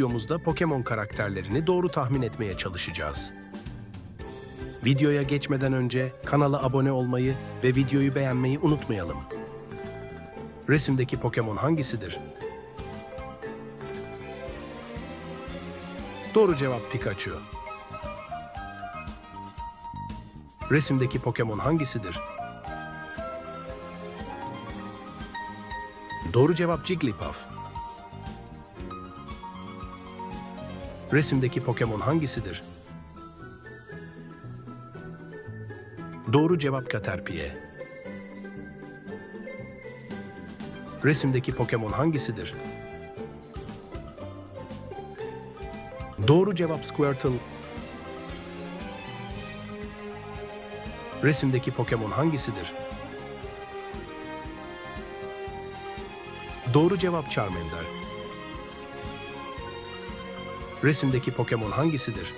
videomuzda Pokemon karakterlerini doğru tahmin etmeye çalışacağız. Videoya geçmeden önce kanala abone olmayı ve videoyu beğenmeyi unutmayalım. Resimdeki Pokemon hangisidir? Doğru cevap Pikachu. Resimdeki Pokemon hangisidir? Doğru cevap Jigglypuff. Resimdeki Pokemon hangisidir? Doğru cevap Caterpie. Resimdeki Pokemon hangisidir? Doğru cevap Squirtle. Resimdeki Pokemon hangisidir? Doğru cevap Charmander. Resimdeki Pokemon hangisidir?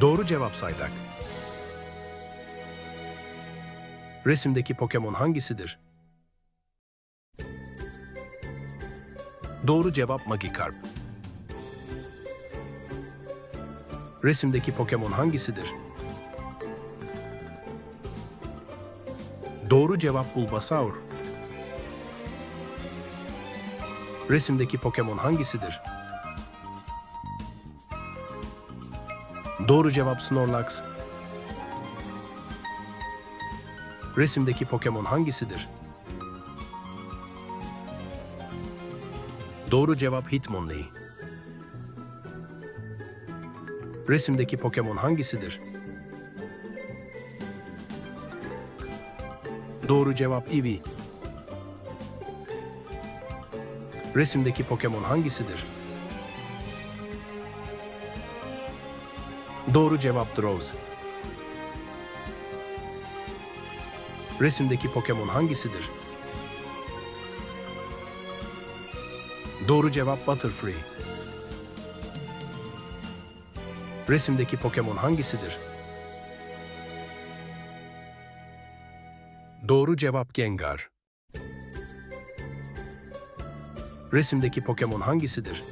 Doğru cevap Saydak. Resimdeki Pokemon hangisidir? Doğru cevap Magikarp. Resimdeki Pokemon hangisidir? Doğru cevap Bulbasaur. Resimdeki Pokemon hangisidir? Doğru cevap Snorlax. Resimdeki Pokemon hangisidir? Doğru cevap Hitmonlee. Resimdeki Pokemon hangisidir? Doğru cevap Eevee. Resimdeki Pokemon hangisidir? Doğru cevap Drowse. Resimdeki Pokemon hangisidir? Doğru cevap Butterfree. Resimdeki Pokemon hangisidir? Doğru cevap Gengar. Resimdeki Pokemon hangisidir?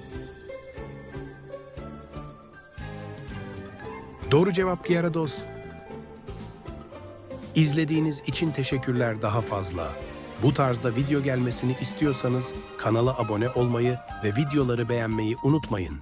Doğru cevap Gyarados. İzlediğiniz için teşekkürler daha fazla. Bu tarzda video gelmesini istiyorsanız kanala abone olmayı ve videoları beğenmeyi unutmayın.